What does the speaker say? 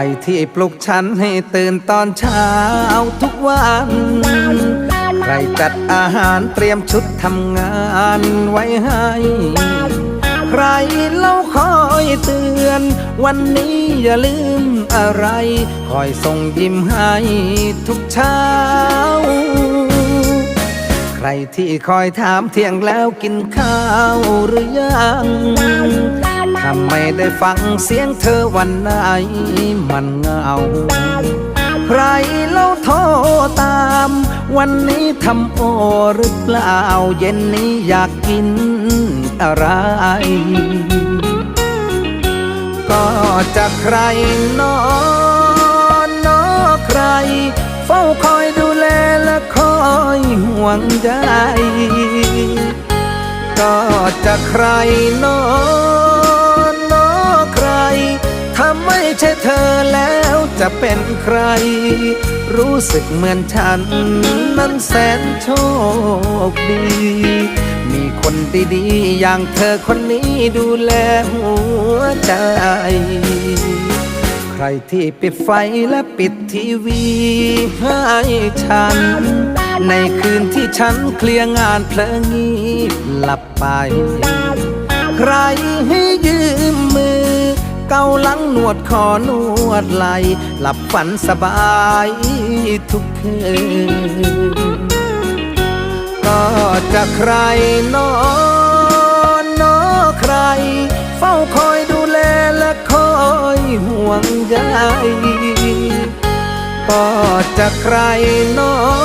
รที่ปลุกฉันให้ตื่นตอนเช้าทุกวัน ใครจัดอาหารเตรียมชุดทำงานไว้ให้ ใครเล่าคอยเตือน วันนี้อย่าลืมอะไร คอยส่งยิ้มให้ทุกเช้า ใครที่คอยถามเที่ยงแล้วกินข้าวหรือยัง ไม่ได้ฟังเสียงเธอวันไหนมันเงา ใครเล่าโทรตาม วันนี้ทำโอหรือเปล่า เย็นนี้อยากกินอะไร ก็จะใครนอนนอใคร เฝ้าคอยดูแลและคอยห่วงใยก็จะใครนอน เป็นใคร รู้สึกเหมือนฉันนั้นแสนโชคดี มีคนดีๆอย่างเธอคนนี้ดูแลหัวใจ ใครที่ปิดไฟและปิดทีวีให้ฉัน ในคืนที่ฉันเคลียร์งานเพลิงงีบหลับไป ใครให้ยืมาหลังหนวดคอนวดไหล หลับฝันสบายทุกคืนก็จะใครนอนนอใคร เฝ้าคอยดูแลและคอยห่วงใยก็จะใครนอน